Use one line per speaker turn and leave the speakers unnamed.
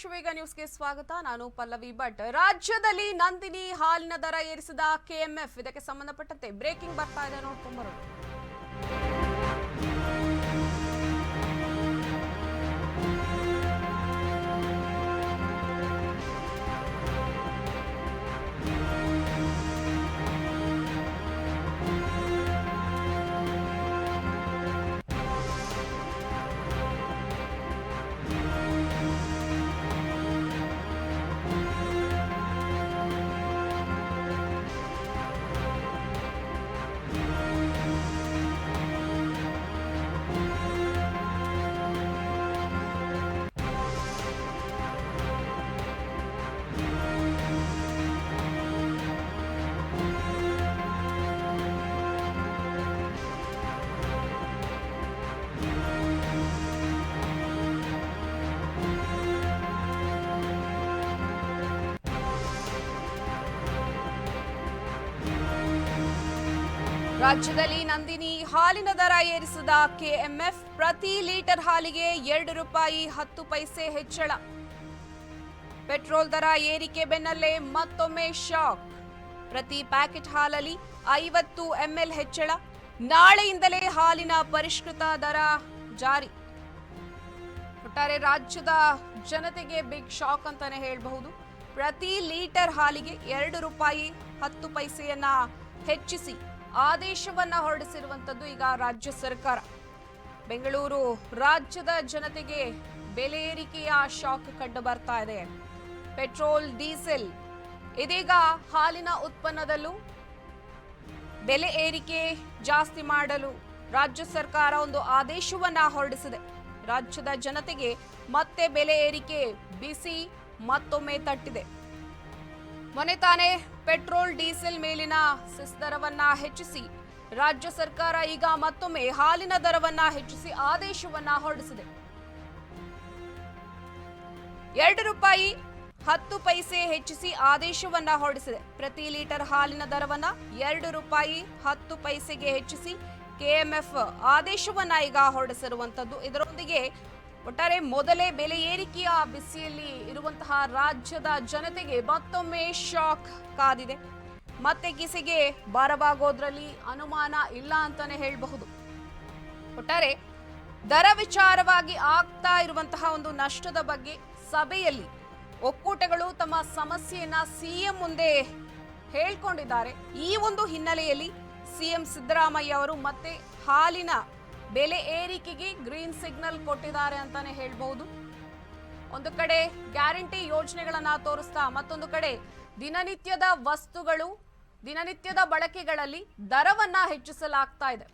ಶಿವೇಗ ನ್ಯೂಸ್ಗೆ ಸ್ವಾಗತ. ನಾನು ಪಲ್ಲವಿ ಭಟ್. ರಾಜ್ಯದಲ್ಲಿ ನಂದಿನಿ ಹಾಲಿನ ದರ ಏರಿಸಿದ ಕೆಎಂಎಫ್. ಇದಕ್ಕೆ ಸಂಬಂಧಪಟ್ಟಂತೆ ಬ್ರೇಕಿಂಗ್ ಬರ್ತಾ ಇದೆ ನೋಡ್ಕೊಂಬರೋಣ ರಾಜ್ಯದಲ್ಲಿ ನಂದಿನಿ ಹಾಲಿನ ದರ ಏರಿಸಿದ ಕೆಎಂಎಫ್ ಪ್ರತಿ ಲೀಟರ್ ಹಾಲಿಗೆ ಎರಡು ರೂಪಾಯಿ ಹತ್ತು ಪೈಸೆ ಹೆಚ್ಚಳ. ಪೆಟ್ರೋಲ್ ದರ ಏರಿಕೆ ಬೆನ್ನಲ್ಲೇ ಮತ್ತೊಮ್ಮೆ ಶಾಕ್. ಪ್ರತಿ ಪ್ಯಾಕೆಟ್ ಹಾಲಲ್ಲಿ ಐವತ್ತು ಎಂಎಲ್ ಹೆಚ್ಚಳ. ನಾಳೆಯಿಂದಲೇ ಹಾಲಿನ ಪರಿಷ್ಕೃತ ದರ ಜಾರಿ. ಒಟ್ಟಾರೆ ರಾಜ್ಯದ ಜನತೆಗೆ ಬಿಗ್ ಶಾಕ್ ಅಂತಾನೆ ಹೇಳಬಹುದು. ಪ್ರತಿ ಲೀಟರ್ ಹಾಲಿಗೆ ಎರಡು ರೂಪಾಯಿ ಹತ್ತು ಪೈಸೆಯನ್ನ ಹೆಚ್ಚಿಸಿ. ಆದೇಶವನ್ನ ಹೊರಡಿಸಿರುವಂತದ್ದು ಈಗ ರಾಜ್ಯ ಸರ್ಕಾರ. ಬೆಂಗಳೂರು ರಾಜ್ಯದ ಜನತೆಗೆ ಬೆಲೆ ಏರಿಕೆಯ ಶಾಕ್ ಕಂಡು ಬರ್ತಾ ಇದೆ. ಪೆಟ್ರೋಲ್, ಡೀಸೆಲ್ ಇದೀಗ ಹಾಲಿನ ಉತ್ಪನ್ನದಲ್ಲೂ ಬೆಲೆ ಏರಿಕೆ ಜಾಸ್ತಿ ಮಾಡಲು ರಾಜ್ಯ ಸರ್ಕಾರ ಒಂದು ಆದೇಶವನ್ನ ಹೊರಡಿಸಿದೆ. ರಾಜ್ಯದ ಜನತೆಗೆ ಮತ್ತೆ ಬೆಲೆ ಏರಿಕೆ ಬಿಸಿ ಮತ್ತೊಮ್ಮೆ ತಟ್ಟಿದೆ. ಮೊನ್ನೆ ತಾನೇ ಪೆಟ್ರೋಲ್, ಡೀಸೆಲ್ ಮೇಲಿನ ಸೆಸ್ ದರವನ್ನ ಹೆಚ್ಚಿಸಿ. ರಾಜ್ಯ ಸರ್ಕಾರ ಈಗ ಮತ್ತೊಮ್ಮೆ ಹಾಲಿನ ದರವನ್ನ ಹೆಚ್ಚಿಸಿ ಆದೇಶವನ್ನ ಹೊರಡಿಸಿದೆ. ಎರಡು ರೂಪಾಯಿ ಹತ್ತು ಪೈಸೆ ಹೆಚ್ಚಿಸಿ ಆದೇಶವನ್ನ ಹೊರಡಿಸಿದೆ. ಪ್ರತಿ ಲೀಟರ್ ಹಾಲಿನ ದರವನ್ನ ಎರಡು ರೂಪಾಯಿ ಹತ್ತು ಪೈಸೆಗೆ ಹೆಚ್ಚಿಸಿ ಕೆಎಂಎಫ್ ಆದೇಶವನ್ನ ಈಗ ಹೊರಡಿಸಿರುವಂತದ್ದು. ಇದರೊಂದಿಗೆ ಒಟ್ಟಾರೆ ಮೊದಲೇ ಬೆಲೆ ಏರಿಕೆಯ ಬಿಸಿಯಲ್ಲಿ ಇರುವಂತಹ ರಾಜ್ಯದ ಜನತೆಗೆ ಮತ್ತೊಮ್ಮೆ ಶಾಕ್ ಕಾದಿದೆ. ಮತ್ತೆ ಕಿಸೆಗೆ ಭಾರವಾಗೋದ್ರಲ್ಲಿ ಅನುಮಾನ ಇಲ್ಲ ಅಂತಾನೆ ಹೇಳಬಹುದು. ಒಟ್ಟಾರೆ ದರ ವಿಚಾರವಾಗಿ ಆಗ್ತಾ ಇರುವಂತಹ ಒಂದು ನಷ್ಟದ ಬಗ್ಗೆ ಸಭೆಯಲ್ಲಿ ಒಕ್ಕೂಟಗಳು ತಮ್ಮ ಸಮಸ್ಯೆಯನ್ನ ಸಿಎಂ ಮುಂದೆ ಹೇಳ್ಕೊಂಡಿದ್ದಾರೆ. ಈ ಒಂದು ಹಿನ್ನೆಲೆಯಲ್ಲಿ ಸಿಎಂ ಸಿದ್ದರಾಮಯ್ಯ ಅವರು ಮತ್ತೆ ಹಾಲಿನ ಬೆಲೆ ಏರಿಕೆಗೆ ಗ್ರೀನ್ ಸಿಗ್ನಲ್ ಕೊಟ್ಟಿದ್ದಾರೆ ಅಂತಾನೆ ಹೇಳ್ಬಹುದು. ಒಂದು ಕಡೆ ಗ್ಯಾರಂಟಿ ಯೋಜನೆಗಳನ್ನ ತೋರಿಸ್ತಾ ಮತ್ತೊಂದು ಕಡೆ ದಿನನಿತ್ಯದ ವಸ್ತುಗಳು, ದಿನನಿತ್ಯದ ಬಳಕೆಗಳಲ್ಲಿ ದರವನ್ನ ಹೆಚ್ಚಿಸಲಾಗ್ತಾ ಇದೆ.